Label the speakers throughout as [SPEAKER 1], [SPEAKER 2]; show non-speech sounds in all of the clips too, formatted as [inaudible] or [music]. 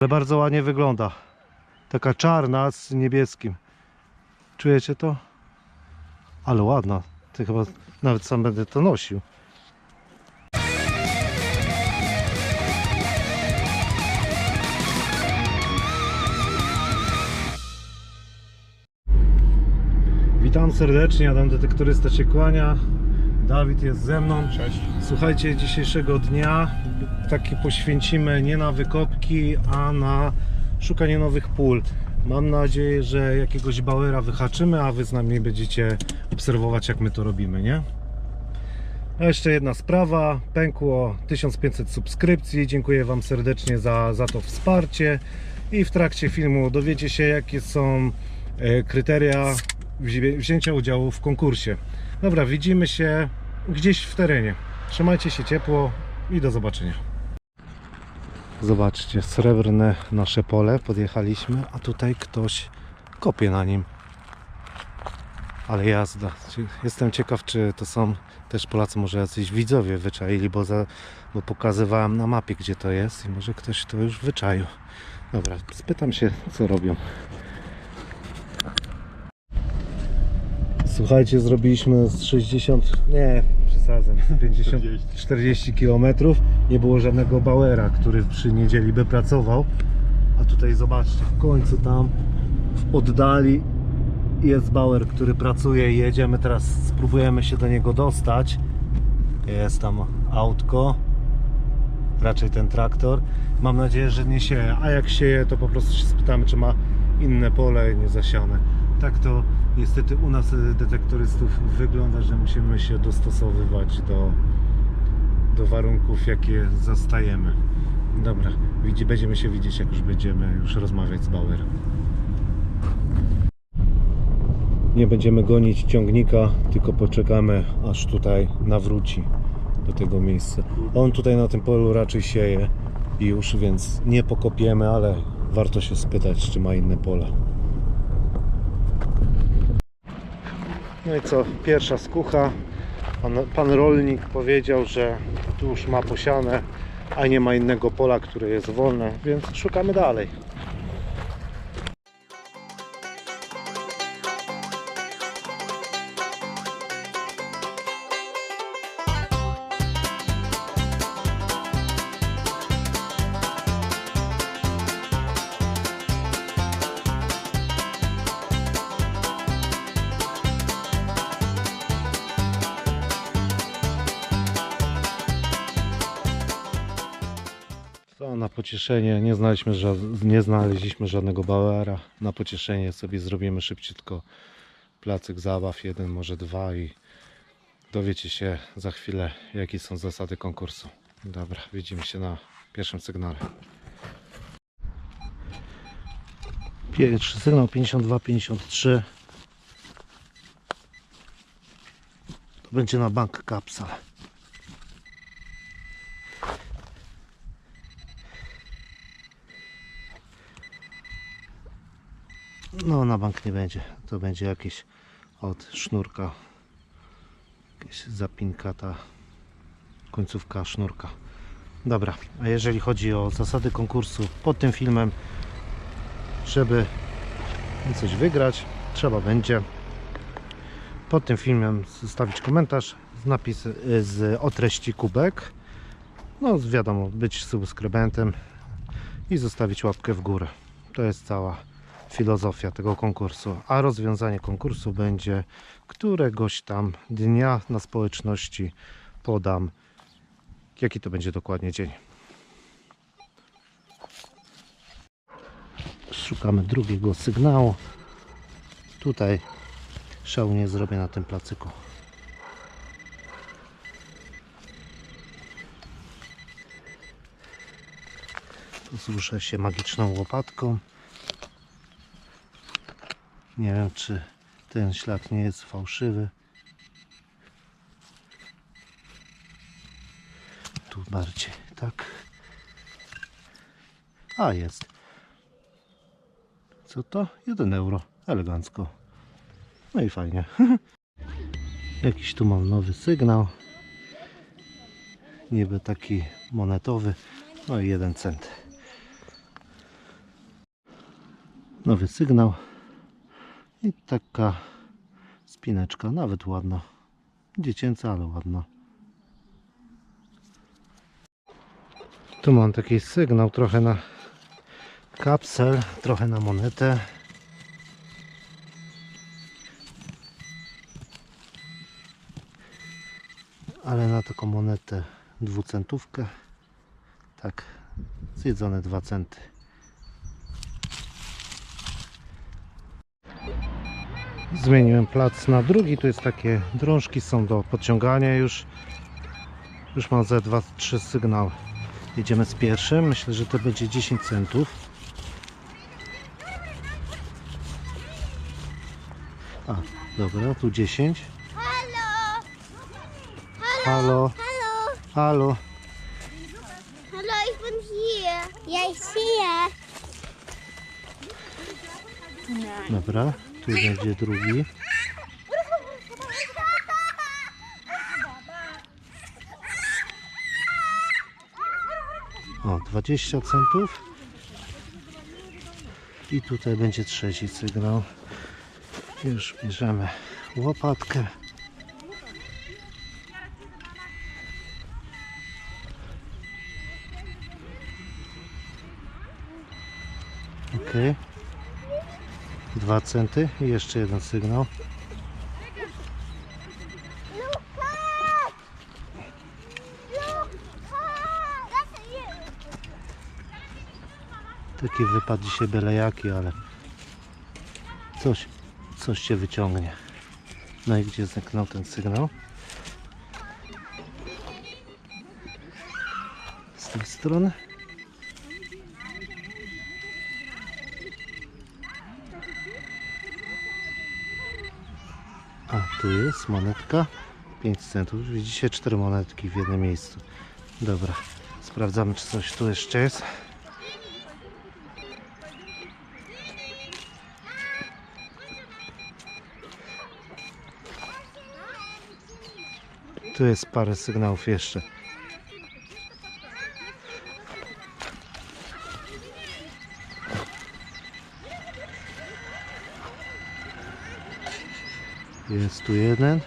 [SPEAKER 1] Ale bardzo ładnie wygląda. Taka czarna z niebieskim. Czujecie to? Ale ładna. Ty chyba nawet sam będę to nosił. Witam serdecznie, Adam Detektorysta się kłania. Dawid jest ze mną.
[SPEAKER 2] Cześć.
[SPEAKER 1] Słuchajcie, dzisiejszego dnia taki poświęcimy nie na wykopki, a na szukanie nowych pól. Mam nadzieję, że jakiegoś bauera wyhaczymy, a wy z nami będziecie obserwować jak my to robimy, nie? A jeszcze jedna sprawa, pękło 1500 subskrypcji, dziękuję wam serdecznie za, za to wsparcie i w trakcie filmu dowiecie się jakie są e, kryteria wzi- wzięcia udziału w konkursie. Dobra, widzimy się gdzieś w terenie. Trzymajcie się ciepło i do zobaczenia. Zobaczcie, srebrne nasze pole, podjechaliśmy, a tutaj ktoś kopie na nim. Ale jazda. Jestem ciekaw, czy to są też Polacy, może jacyś widzowie wyczaili, bo, za, bo pokazywałem na mapie, gdzie to jest i może ktoś to już wyczaił. Dobra, spytam się, co robią. Słuchajcie, zrobiliśmy z 60, nie, przesadzam, z 50, 40 km. Nie było żadnego Bauera, który przy niedzieli by pracował. A tutaj zobaczcie, w końcu tam w oddali jest Bauer, który pracuje i jedziemy teraz, spróbujemy się do niego dostać. Jest tam autko, raczej ten traktor. Mam nadzieję, że nie sieje, a jak sieje, to po prostu się spytamy, czy ma inne pole niezasiane. Tak to niestety u nas y, detektorystów wygląda, że musimy się dostosowywać do, do warunków, jakie zastajemy. Dobra, widzi, będziemy się widzieć, jak już będziemy już rozmawiać z Bauerem. Nie będziemy gonić ciągnika, tylko poczekamy, aż tutaj nawróci do tego miejsca. On tutaj na tym polu raczej sieje i już, więc nie pokopiemy, ale warto się spytać, czy ma inne pole. No i co, pierwsza skucha. Pan, pan rolnik powiedział, że tu już ma posiane, a nie ma innego pola, które jest wolne, więc szukamy dalej. Na pocieszenie, nie znaleźliśmy, nie znaleźliśmy żadnego Bauera. Na pocieszenie sobie zrobimy szybciutko placyk zabaw, jeden, może dwa i dowiecie się za chwilę, jakie są zasady konkursu. Dobra, widzimy się na pierwszym sygnale. Pierwszy sygnał 52-53 To będzie na bank kapsal. No na bank nie będzie. To będzie jakiś od sznurka. Jakaś zapinka ta końcówka sznurka. Dobra, a jeżeli chodzi o zasady konkursu pod tym filmem, żeby coś wygrać, trzeba będzie pod tym filmem zostawić komentarz z napis z o treści kubek. No wiadomo, być subskrybentem i zostawić łapkę w górę. To jest cała filozofia tego konkursu. A rozwiązanie konkursu będzie któregoś tam dnia na społeczności podam jaki to będzie dokładnie dzień. Szukamy drugiego sygnału. Tutaj szału nie zrobię na tym placyku. Słyszę się magiczną łopatką. Nie wiem, czy ten ślad nie jest fałszywy. Tu bardziej, tak. A, jest. Co to? 1 euro. Elegancko. No i fajnie. [laughs] Jakiś tu mam nowy sygnał. Niby taki monetowy. No i jeden cent. Nowy sygnał. I taka spineczka, nawet ładna. Dziecięca, ale ładna. Tu mam taki sygnał trochę na kapsel, trochę na monetę. Ale na taką monetę dwucentówkę. Tak, zjedzone 2 centy. Zmieniłem plac na drugi. Tu jest takie drążki, są do podciągania już. Już mam ze 2-3 sygnały. Jedziemy z pierwszym. Myślę, że to będzie 10 centów. A, dobra, tu 10.
[SPEAKER 2] Hello.
[SPEAKER 1] Halo,
[SPEAKER 2] Hello.
[SPEAKER 1] halo.
[SPEAKER 2] Hello, ik ben hier. Jij zie je.
[SPEAKER 1] Dobra, tu będzie drugi. O, 20 centów. I tutaj będzie trzeci sygnał. Już bierzemy łopatkę. Ok. 2 centy i jeszcze jeden sygnał. Taki wypad dzisiaj byle jaki, ale coś, coś się wyciągnie. No i gdzie zniknął ten sygnał? Z tej strony. A tu jest monetka 5 centów. Widzicie cztery monetki w jednym miejscu. Dobra, sprawdzamy czy coś tu jeszcze jest. Tu jest parę sygnałów jeszcze. Jest tu jeden.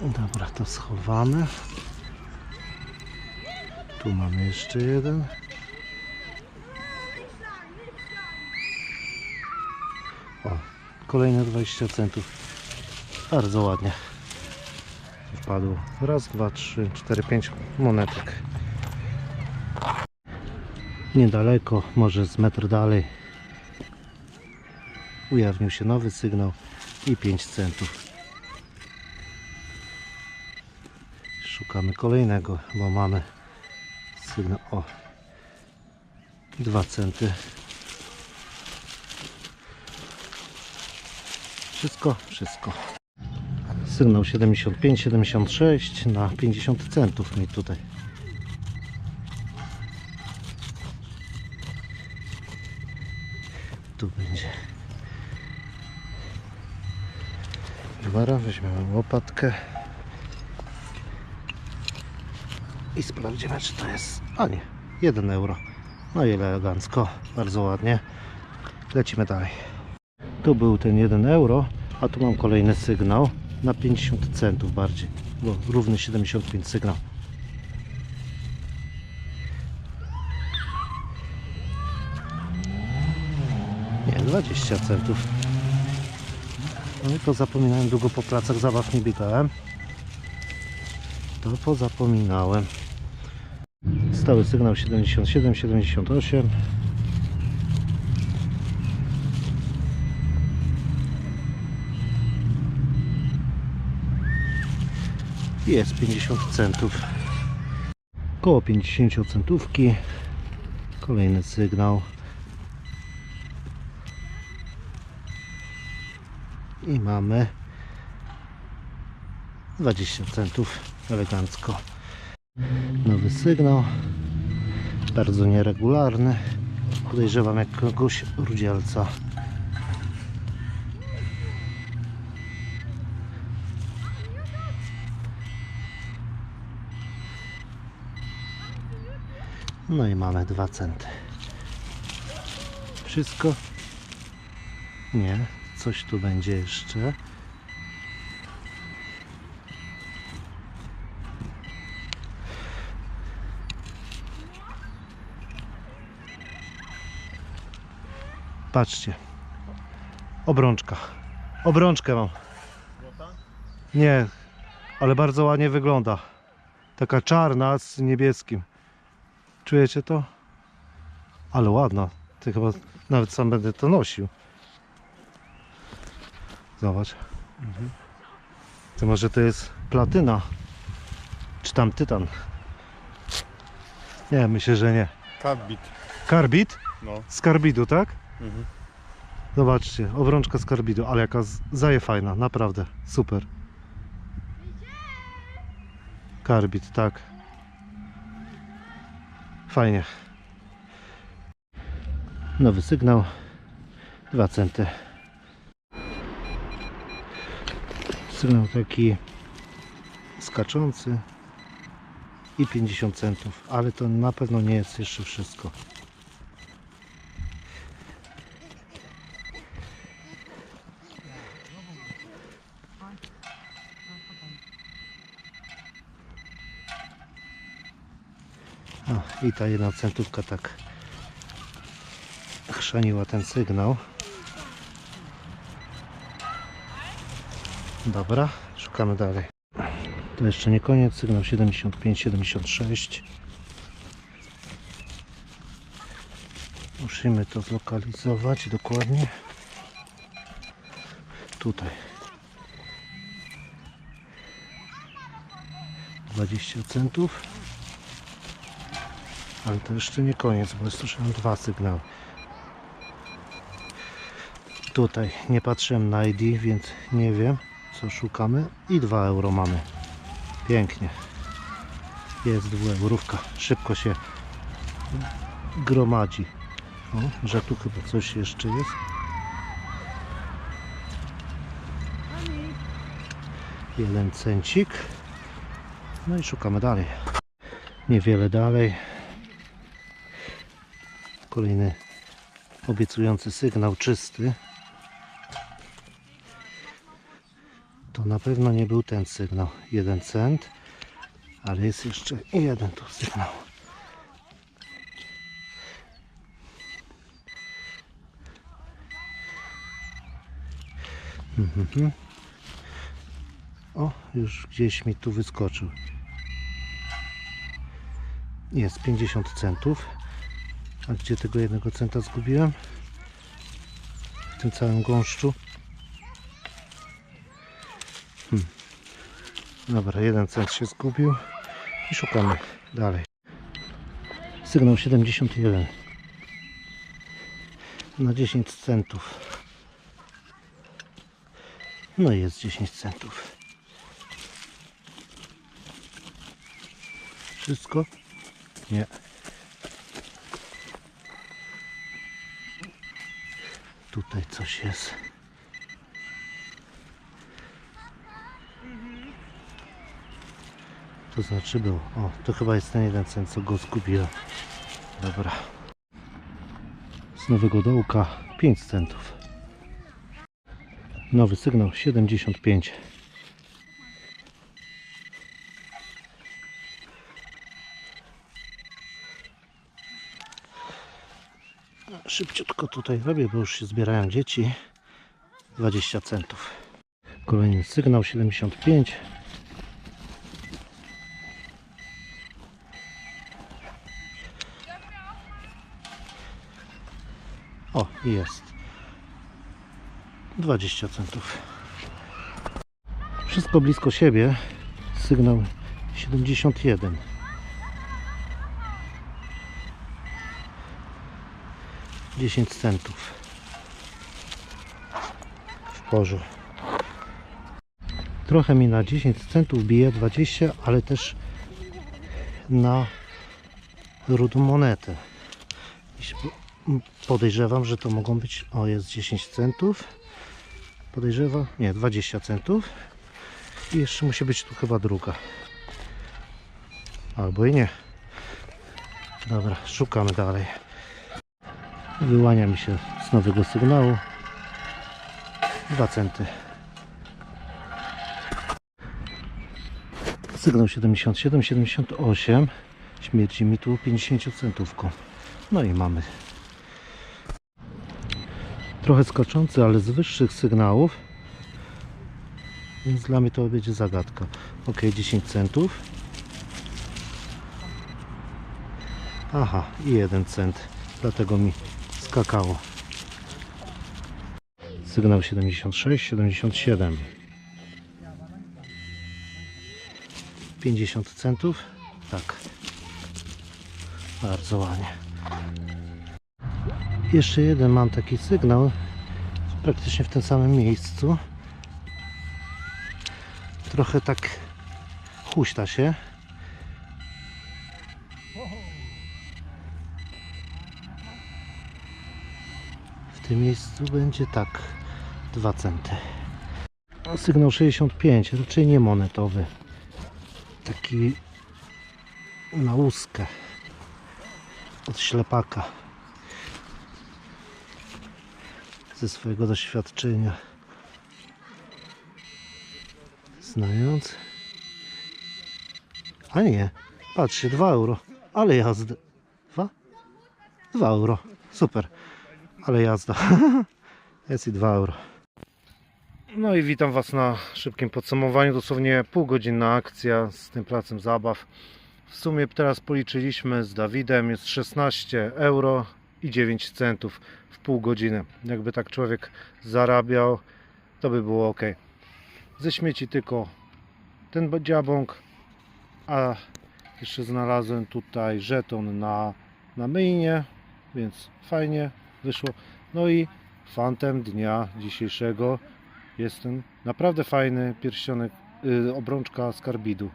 [SPEAKER 1] Dobra, to schowamy. Tu mamy jeszcze jeden. O, kolejne 20 centów. Bardzo ładnie. Wpadło. Raz, dwa, trzy, cztery, pięć monetek. Niedaleko, może z metr dalej, ujawnił się nowy sygnał i 5 centów. Szukamy kolejnego, bo mamy sygnał o 2 centy. Wszystko, wszystko. Sygnał 75, 76 na 50 centów mi tutaj. Tu będzie. Dobra, weźmiemy łopatkę. I sprawdzimy, czy to jest. A nie, 1 euro. No i elegancko, bardzo ładnie. Lecimy dalej. Tu był ten 1 euro, a tu mam kolejny sygnał na 50 centów bardziej, bo równy 75 sygnał. Nie, 20 centów. No i pozapominałem, długo po placach zabaw nie biegałem. To pozapominałem. Stały sygnał 77, 78. Jest 50 centów. Koło 50 centówki. Kolejny sygnał. i mamy 20 centów elegancko. Nowy sygnał bardzo nieregularny. Podejrzewam jakiegoś rudzielca. No i mamy 2 centy. Wszystko? Nie. Coś tu będzie jeszcze. Patrzcie. Obrączka. Obrączkę mam. Nie, ale bardzo ładnie wygląda. Taka czarna z niebieskim. Czujecie to? Ale ładna. Ty chyba nawet sam będę to nosił. Zobacz. To może to jest platyna? Czy tam tytan? Nie, myślę, że nie.
[SPEAKER 3] Kabit.
[SPEAKER 1] Karbid?
[SPEAKER 3] No.
[SPEAKER 1] Z karbidu, tak?
[SPEAKER 3] Mhm.
[SPEAKER 1] Zobaczcie, obrączka z karbidu, ale jaka zaje fajna, naprawdę, super. Karbid, tak. Fajnie. Nowy sygnał. 2 centy. Sygnał taki skaczący i 50 centów, ale to na pewno nie jest jeszcze wszystko. O, I ta jedna centówka tak chrzaniła ten sygnał. Dobra, szukamy dalej. To jeszcze nie koniec, sygnał 75-76. Musimy to zlokalizować dokładnie. Tutaj. 20 centów. Ale to jeszcze nie koniec, bo słyszałem dwa sygnały. Tutaj nie patrzyłem na ID, więc nie wiem co szukamy. I 2 euro mamy. Pięknie. Jest 2 eurówka. Szybko się gromadzi. O, że tu chyba coś jeszcze jest. Jeden cencik. No i szukamy dalej. Niewiele dalej. Kolejny obiecujący sygnał czysty. To na pewno nie był ten sygnał. Jeden cent, ale jest jeszcze jeden tu sygnał. Mhm. O, już gdzieś mi tu wyskoczył. Jest 50 centów. A gdzie tego jednego centa zgubiłem? W tym całym gąszczu. Hmm. Dobra, jeden cent się zgubił. I szukamy dalej. Sygnał 71. Na 10 centów. No i jest 10 centów. Wszystko? Nie. Tutaj coś jest. To znaczy był. O, to chyba jest ten jeden cent, co go zgubiłem. Dobra. Z nowego dołka 5 centów. Nowy sygnał 75. Szybciutko tutaj robię, bo już się zbierają dzieci. 20 centów. Kolejny sygnał 75. jest. 20 centów. Wszystko blisko siebie. Sygnał 71. Dziesięć centów. W porzu. Trochę mi na 10 centów bije 20, ale też na rudą monetę. Podejrzewam, że to mogą być. O, jest 10 centów. Podejrzewam. Nie, 20 centów. I jeszcze musi być tu chyba druga. Albo i nie. Dobra, szukamy dalej. Wyłania mi się z nowego sygnału. 2 centy. Sygnał 77, 78. Śmierci mi tu 50 centówką. No i mamy. Trochę skaczący, ale z wyższych sygnałów. Więc dla mnie to będzie zagadka. Ok, 10 centów. Aha, i 1 cent. Dlatego mi skakało. Sygnał 76, 77. 50 centów. Tak. Bardzo ładnie. Jeszcze jeden mam taki sygnał. Praktycznie w tym samym miejscu. Trochę tak huśta się. W tym miejscu będzie tak 2 centy. Sygnał 65, raczej nie monetowy. Taki na łuskę od ślepaka ze swojego doświadczenia. Znając. A nie, patrzcie, 2 euro. Ale jazda. 2? 2 euro, super. Ale jazda. [laughs] Jest i 2 euro. No i witam Was na szybkim podsumowaniu. Dosłownie półgodzinna akcja z tym placem zabaw. W sumie teraz policzyliśmy z Dawidem, jest 16 euro i 9 centów w pół godziny. Jakby tak człowiek zarabiał, to by było ok. Ze śmieci tylko ten dziabąk, a jeszcze znalazłem tutaj żeton na, na myjnie, więc fajnie wyszło. No i fantem dnia dzisiejszego jest ten naprawdę fajny pierścionek, y, obrączka z karbidu.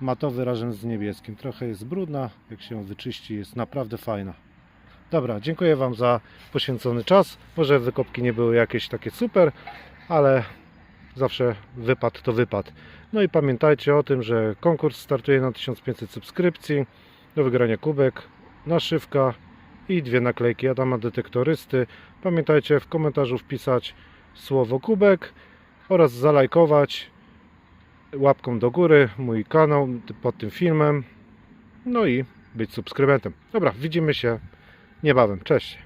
[SPEAKER 1] Matowy razem z niebieskim. Trochę jest brudna, jak się ją wyczyści, jest naprawdę fajna. Dobra, dziękuję Wam za poświęcony czas. Może wykopki nie były jakieś takie super, ale zawsze wypad to wypad. No i pamiętajcie o tym, że konkurs startuje na 1500 subskrypcji. Do wygrania kubek, naszywka i dwie naklejki Adama Detektorysty. Pamiętajcie w komentarzu wpisać słowo kubek oraz zalajkować łapką do góry mój kanał pod tym filmem. No i być subskrybentem. Dobra, widzimy się niebawem. Cześć.